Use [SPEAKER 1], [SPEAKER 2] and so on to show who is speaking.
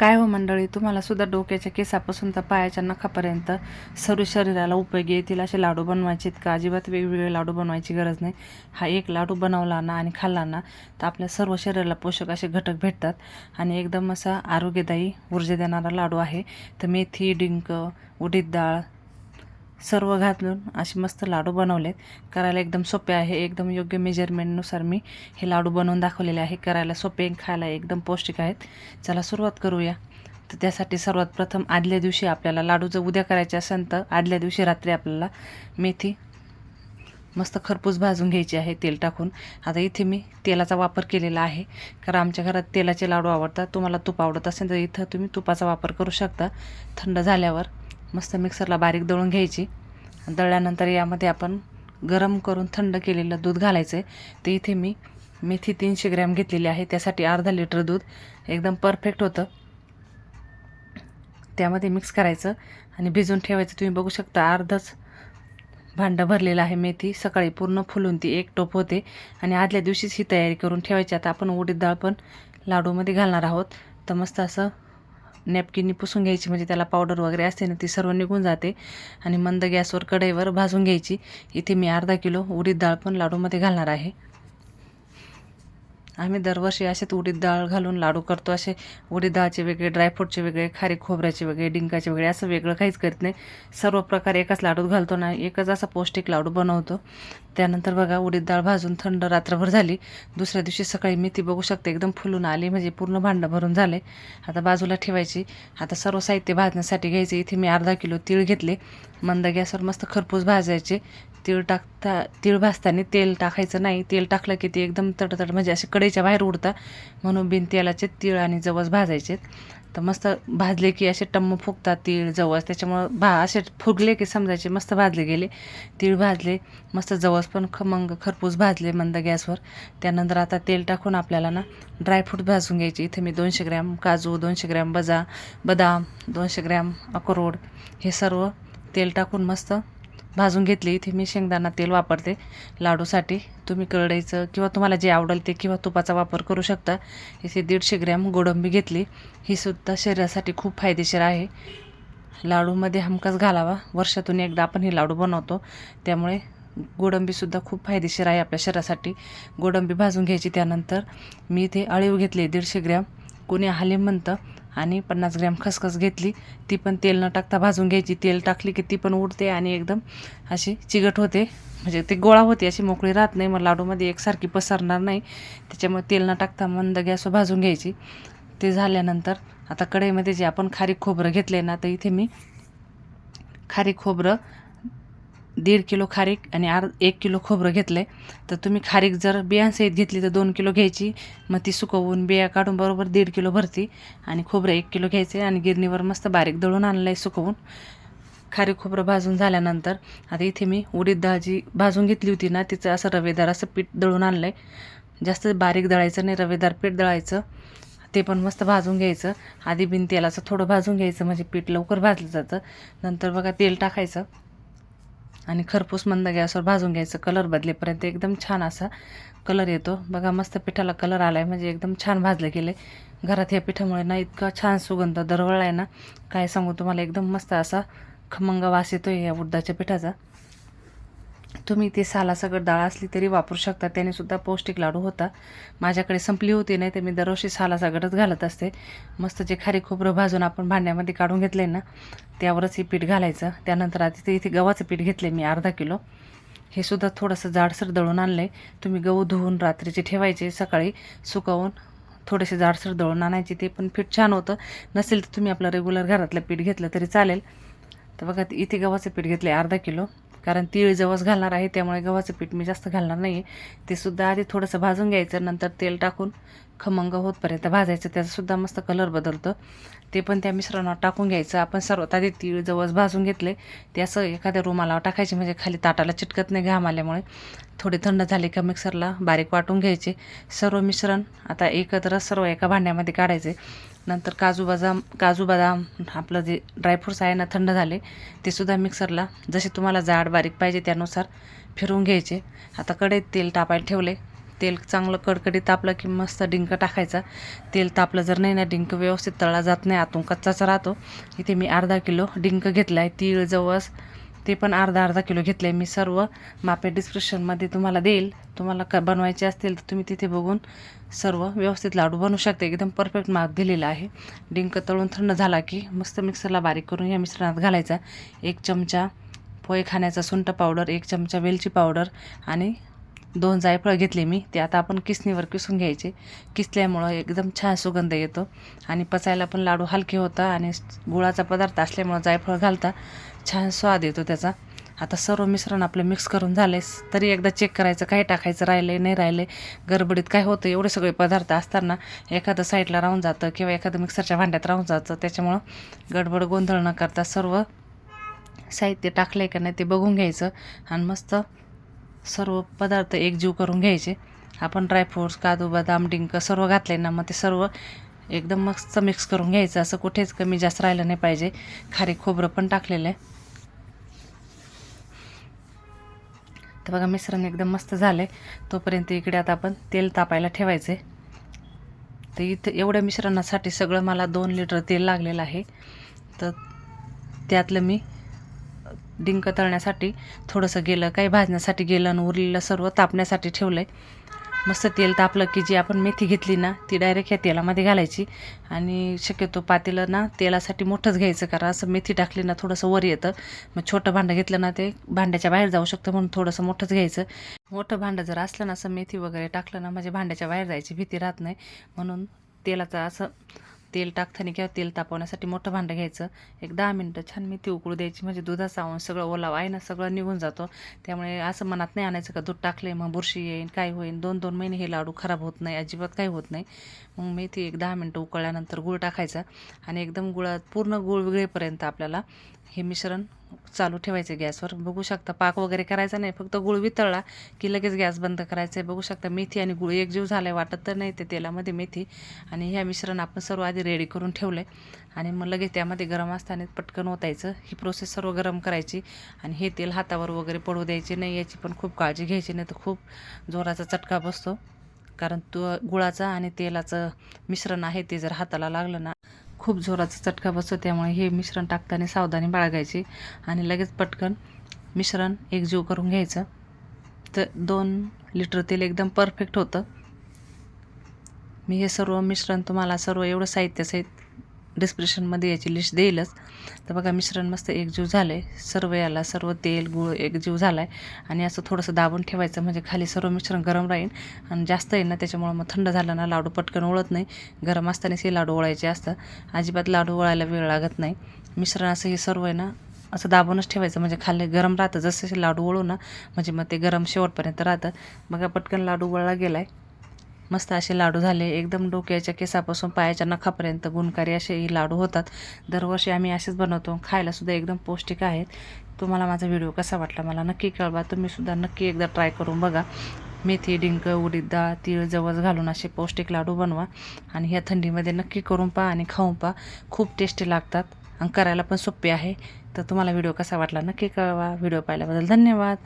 [SPEAKER 1] काय हो मंडळी? तुम्हाला सुद्धा डोक्याच्या केसापासून तर पायाच्या नखापर्यंत सर्व शरीराला उपयोगी येतील असे लाडू बनवायचे आहेत का? अजिबात वेगवेगळे लाडू बनवायची गरज नाही. हा एक लाडू बनवला ना आणि खाल्ला ना तर आपल्या सर्व शरीराला पोषक असे घटक भेटतात. आणि एकदम असा आरोग्यदायी ऊर्जा देणारा लाडू आहे. तर मेथी डिंक उडीद डाळ सर्व घालून असे मस्त लाडू बनवलेत. करायला एकदम सोपे आहे. एकदम योग्य मेजरमेंटनुसार मी हे लाडू बनवून दाखवलेले आहे. करायला सोपे खायला एकदम पौष्टिक आहेत. चला सुरुवात करूया. तर त्यासाठी सर्वात प्रथम आदल्या दिवशी आपल्याला लाडू जर उद्या करायचे असेल तर आदल्या दिवशी रात्री आपल्याला मेथी मस्त खरपूस भाजून घ्यायची आहे तेल टाकून. आता इथे मी तेलाचा वापर केलेला आहे. कारण आमच्या घरात तेलाचे लाडू आवडतात. तुम्हाला तूप आवडत असेल तर इथं तुम्ही तुपाचा वापर करू शकता. थंड झाल्यावर. मस्त मिक्सरला बारीक दळून घ्यायची. दळल्यानंतर यामध्ये आपण गरम करून थंड केलेलं दूध घालायचं आहे ते इथे मी मेथी तीनशे ग्रॅम घेतलेली आहे. त्यासाठी अर्धा लिटर दूध एकदम परफेक्ट होतं. त्यामध्ये मिक्स करायचं आणि भिजून ठेवायचं. तुम्ही बघू शकता अर्धच भांडं भरलेलं आहे मेथी. सकाळी पूर्ण फुलून ती एक टोप होते. आणि आदल्या दिवशीच ही तयारी करून ठेवायची. आता आपण उडीद डाळ पण लाडूमध्ये घालणार आहोत. तर मस्त असं नॅपकिननी पुसून घ्यायची म्हणजे त्याला पावडर वगैरे असते ना ती सर्व निघून जाते. आणि मंद गॅसवर कढईवर भाजून घ्यायची. इथे मी अर्धा किलो उडीद डाळ पण लाडूमध्ये घालणार आहे. आम्ही दरवर्षी असेच उडीद डाळ घालून लाडू करतो. असे उडीद डाळचे वेगळे ड्रायफ्रूटचे वेगळे खारे खोबऱ्याचे वेगळे डिंकाचे वेगळे असं वेगळं काहीच करत नाही. सर्व प्रकार एकाच लाडूत घालतो ना एकच असा पौष्टिक लाडू बनवतो. त्यानंतर बघा उडीद डाळ भाजून थंड रात्रभर झाली. दुसऱ्या दिवशी सकाळी मेथी बघू शकते एकदम फुलून आली. म्हणजे पूर्ण भांडं भरून झाले. आता बाजूला ठेवायची. आता सर्व साहित्य भाजण्यासाठी घ्यायचे. इथे मी अर्धा किलो तीळ घेतले. मंद गॅसवर मस्त खरपूस भाजायचे. तीळ टाकता तीळ भाजताना तेल टाकायचं नाही. तेल टाकलं की ते एकदम तडतड म्हणजे असे कढईच्या बाहेर उडतात म्हणून बिन तेलाचे तीळ आणि जवस भाजायचे. तर मस्त भाजले की असे टम्म फुगतात तीळ जवस. त्याच्यामुळं भा असे फुगले की समजायचे मस्त भाजले गेले. तीळ भाजले मस्त जवस पण खमंग खरपूस भाजले मंद गॅसवर. त्यानंतर आता तेल टाकून आपल्याला ना ड्रायफ्रूट भाजून घ्यायचे. इथे मी दोनशे ग्रॅम काजू दोनशे ग्रॅम बजा बदाम दोनशे ग्रॅम अक्रोड हे सर्व तेल टाकून मस्त भाजून घेतली. इथे मी शेंगदाणा तेल वापरते. लाडूसाठी तुम्ही करडईचं किंवा तुम्हाला जे आवडेल ते किंवा तुपाचा वापर करू शकता. इथे दीडशे ग्रॅम गोडंबी घेतली. ही सुद्धा शरीरासाठी खूप फायदेशीर आहे. लाडूमध्ये हमखास घालावा. वर्षातून एकदा आपण हे लाडू बनवतो. त्यामुळे गोडंबीसुद्धा खूप फायदेशीर आहे आपल्या शरीरासाठी. गोडंबी भाजून घ्यायची त्यानंतर मी इथे अळीव घेतली. दीडशे ग्रॅम. कोणी हाले म्हणतं. आणि पन्नास ग्रॅम खसखस घेतली. ती पण तेल न टाकता भाजून घ्यायची. तेल टाकली की ती पण उडते आणि एकदम अशी चिकट होते. म्हणजे ते गोळा होते. अशी मोकळी राहत नाही. मग लाडूमध्ये एकसारखी पसरणार नाही. त्याच्यामुळे तेल न टाकता मंद गॅसवर भाजून घ्यायची. ते झाल्यानंतर आता कढईमध्ये जे आपण खारीक खोबरं घेतले ना तर इथे मी खारीक खोबरं दीड किलो खारीक आणि आर एक किलो खोबरं घेतलं आहे तर तुम्ही खारीक जर बियांसहित घेतली तर दोन किलो घ्यायची. मग ती सुकवून बिया काढून बरोबर दीड किलो भरती आणि खोबरं एक किलो घ्यायचे आणि गिरणीवर मस्त बारीक दळून आणलं आहे सुकवून. खारीक खोबरं भाजून झाल्यानंतर आता इथे मी उडीद डाळ जी भाजून घेतली होती ना तिचं असं रवेदार असं पीठ दळून आणलं आहे जास्त बारीक दळायचं नाही रवेदार पीठ दळायचं. ते पण मस्त भाजून घ्यायचं. आधी बिन तेलाचं थोडं भाजून घ्यायचं म्हणजे पीठ लवकर भाजलं जातं. नंतर बघा तेल टाकायचं. आणि खरपूस मंद गॅसवर भाजून घ्यायचं. कलर बदलेपर्यंत एकदम छान असा कलर येतो. बघा मस्त पिठाला कलर आला आहे म्हणजे एकदम छान भाजलं गेले. घरात या पिठामुळे ना इतका छान सुगंध दरवळला आहे ना. काय सांगू तुम्हाला एकदम मस्त असा खमंग वास येतो या उडदाच्या पिठाचा. तुम्ही ते सालासकट डाळ असली तरी वापरू शकता. त्याने सुद्धा पौष्टिक लाडू होता. माझ्याकडे संपली होती नाही तर मी दरवर्षी सालासकटच घालत असते. मस्त जे खारी खोबरं भाजून आपण भांड्यामध्ये काढून घेतले ना त्यावरच हे पीठ घालायचं. त्यानंतर आधी ते इथे गव्हाचं पीठ घेतले मी अर्धा किलो. हे सुद्धा थोडंसं जाडसर दळून आणलं आहे तुम्ही गहू धुवून रात्रीचे ठेवायचे सकाळी सुकवून थोडेसे जाडसर दळून आणायचे. ते पण पीठ छान होतं. नसेल तर तुम्ही आपलं रेग्युलर घरातलं पीठ घेतलं तरी चालेल. तर बघा इथे गव्हाचं पीठ घेतलं आहे अर्धा किलो. कारण तीळ जवस घालणार आहे त्यामुळे गव्हाचं पीठ मी जास्त घालणार नाही आहे ते सुद्धा आधी थोडंसं भाजून घ्यायचं नंतर तेल टाकून खमंग होतपर्यंत भाजायचं. त्याचासुद्धा मस्त कलर बदलतं. ते पण त्या मिश्रणावर टाकून घ्यायचं. आपण सर्वात आधी तीळ जवस भाजून घेतले. ते असं एखाद्या रुमालावर टाकायचे म्हणजे खाली ताटाला चिटकत नाही घाम आल्यामुळे. थोडे थंड झाले का मिक्सरला बारीक वाटून घ्यायचे. सर्व मिश्रण आता एकत्र सर्व एका भांड्यामध्ये काढायचे. नंतर काजू बदाम काजू बदाम आपलं जे ड्रायफ्रूट्स आहे ना थंड झाले ते सुद्धा मिक्सरला जसे तुम्हाला जाड बारीक पाहिजे त्यानुसार फिरवून घ्यायचे. आता कढईत तेल तापायला ठेवले. तेल चांगलं कडकडीत तापलं की मस्त डिंक टाकायचा. तेल तापलं जर नाही ना डिंक व्यवस्थित तळला जात नाही आतून कच्चाच राहतो. इथे मी अर्धा किलो डिंक घेतला आहे तीळ जवस ते पण अर्धा अर्धा किलो घेतले मी सर्व. मापे डिस्क्रिप्शनमध्ये तुम्हाला देईल. तुम्हाला क बनवायचे असतील तर तुम्ही तिथे बघून सर्व व्यवस्थित लाडू बनवू शकते. एकदम परफेक्ट माप दिलेला आहे. डिंक तळून थंड झाला की मस्त मिक्सरला बारीक करून या मिश्रणात घालायचा. एक चमचा पोहे खाण्याचा सुंठ पावडर एक चमचा वेलची पावडर आणि दोन जायफळ घेतले मी. ते आता आपण किसणीवर किसून घ्यायचे. किसल्यामुळं एकदम छान सुगंध येतो. आणि पचायला पण लाडू हलके होता आणि गुळाचा पदार्थ असल्यामुळं जायफळ घालता. छान स्वाद येतो त्याचा. आता सर्व मिश्रण आपलं मिक्स करून झाले तरी एकदा चेक करायचं काय टाकायचं राहिलं नाही राहिलं गडबडीत काय होतं एवढे सगळे पदार्थ असताना एखादं साईडला राहून जातं किंवा एखादं मिक्सरच्या भांड्यात राहून जातं. त्याच्यामुळं गडबड गोंधळ न करता सर्व साहित्य टाकलं आहे का नाही ते बघून घ्यायचं आणि मस्त सर्व पदार्थ एकजीव करून घ्यायचे. आपण ड्रायफ्रूट्स काजू बदाम डिंक सर्व घातले ना मग ते सर्व एकदम मस्त मिक्स करून घ्यायचं. असं कुठेच कमी जास्त राहिलं नाही पाहिजे. खारी खोबरं पण टाकलेलं आहे. तर बघा मिश्रण एकदम मस्त झालं आहे तोपर्यंत इकडे आता आपण तेल तापायला ठेवायचं आहे तर इथं एवढ्या मिश्रणासाठी सगळं मला दोन लिटर तेल लागलेलं आहे. तर त्यातलं मी डिंक तळण्यासाठी थोडंसं गेलं काही भाजण्यासाठी गेलं आणि उरलेलं सर्व तापण्यासाठी ठेवलं आहे मस्त तेल तापलं की जी आपण मेथी घेतली ना ती डायरेक्ट ह्या तेलामध्ये घालायची. आणि शक्यतो पातेलं ना तेलासाठी मोठंच घ्यायचं कारण असं मेथी टाकली ना थोडंसं वर येतं. मग छोटं भांडं घेतलं ना ते भांड्याच्या बाहेर जाऊ शकतं म्हणून थोडंसं मोठंच घ्यायचं. मोठं भांडं जर असलं ना असं मेथी वगैरे टाकलं ना म्हणजे भांड्याच्या बाहेर जायची भीती राहत नाही. म्हणून तेलाचं असं तेल टाकताना किंवा तेल तापवण्यासाठी मोठं भांडं घ्यायचं. एक दहा मिनटं छान मेथी उकळू द्यायची म्हणजे दुधाचा आवून सगळं ओलावा आहे ना सगळं निघून जातो. त्यामुळे असं मनात नाही आणायचं का दूध टाकले मग बुरशी येईल काय होईल दोन दोन महिने हे लाडू खराब होत नाही अजिबात काही होत नाही. मग मेथी एक दहा मिनटं उकळल्यानंतर गूळ टाकायचा आणि एकदम गुळात पूर्ण गुळ वेगळेपर्यंत आपल्याला हे मिश्रण चालू ठेवायचे गॅसवर. बघू शकता पाक वगैरे करायचा नाही फक्त गुळ वितळला की लगेच गॅस बंद करायचं आहे बघू शकता मेथी आणि गुळ एकजीव झाला वाटत तर नाही ते तेलामध्ये मेथी. आणि ह्या मिश्रण आपण सर्व आधी रेडी करून ठेवलं आहे आणि मग लगेच त्यामध्ये गरम असताना पटकन ओतायचं. ही प्रोसेस सर्व गरम करायची. आणि हे तेल हातावर वगैरे पडू द्यायचे नाही याची पण खूप काळजी घ्यायची नाही तर खूप जोराचा चटका बसतो. कारण तो गुळाचा आणि तेलाचं मिश्रण आहे ते जर हाताला लागलं ना खूप जोराचा चटका बसतो त्यामुळे हे मिश्रण टाकताना सावधानी बाळगायची आणि लगेच पटकन मिश्रण एकजीव करून घ्यायचं. तर दोन लिटर तेल एकदम परफेक्ट होतं. मी हे सर्व मिश्रण तुम्हाला सर्व एवढं साहित्यासहित डिस्क्रिप्शनमध्ये याची लिस्ट देईलच. तर बघा मिश्रण मस्त एकजीव झालं आहे सर्व याला सर्व तेल गूळ एकजीव झाला आहे आणि असं थोडंसं दाबून ठेवायचं म्हणजे खाली सर्व मिश्रण गरम राहील आणि जास्त येईल ना त्याच्यामुळं मग थंड झालं ना लाडू पटकन ओळत नाही. गरम असतानाच हे लाडू ओळायचे असतं अजिबात लाडू ओळायला वेळ लागत नाही. मिश्रण असं हे सर्व आहे ना असं दाबूनच ठेवायचं. म्हणजे खाली गरम राहतं. जसं लाडू वळू ना म्हणजे मग ते गरम शेवटपर्यंत राहतं. बघा पटकन लाडू वळला गेला आहे मस्त असे लाडू झाले. एकदम डोक्याच्या केसापासून पायाच्या नखापर्यंत गुणकारी असे लाडू होतात. दरवर्षी आम्ही असेच बनवतो. खायलासुद्धा एकदम पौष्टिक आहेत. तुम्हाला माझा व्हिडिओ कसा वाटला मला नक्की कळवा. तुम्हीसुद्धा नक्की एकदा ट्राय करून बघा. मेथी डिंक उडीद डाळ तीळ जवस घालून असे पौष्टिक लाडू बनवा. आणि ह्या थंडीमध्ये नक्की करून पहा आणि खाऊन पहा. खूप टेस्टी लागतात आणि करायला पण सोपे आहे. तर तुम्हाला व्हिडिओ कसा वाटला नक्की कळवा. व्हिडिओ पाहिल्याबद्दल धन्यवाद.